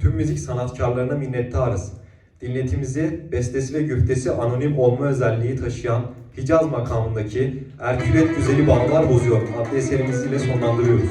Tüm müzik sanatkarlarına minnettarız. Dinletimizi, bestesi ve güftesi anonim olma özelliği taşıyan Hicaz makamındaki Erkület Güzeli Bağlar Bozuyor adlı eserimizle sonlandırıyoruz.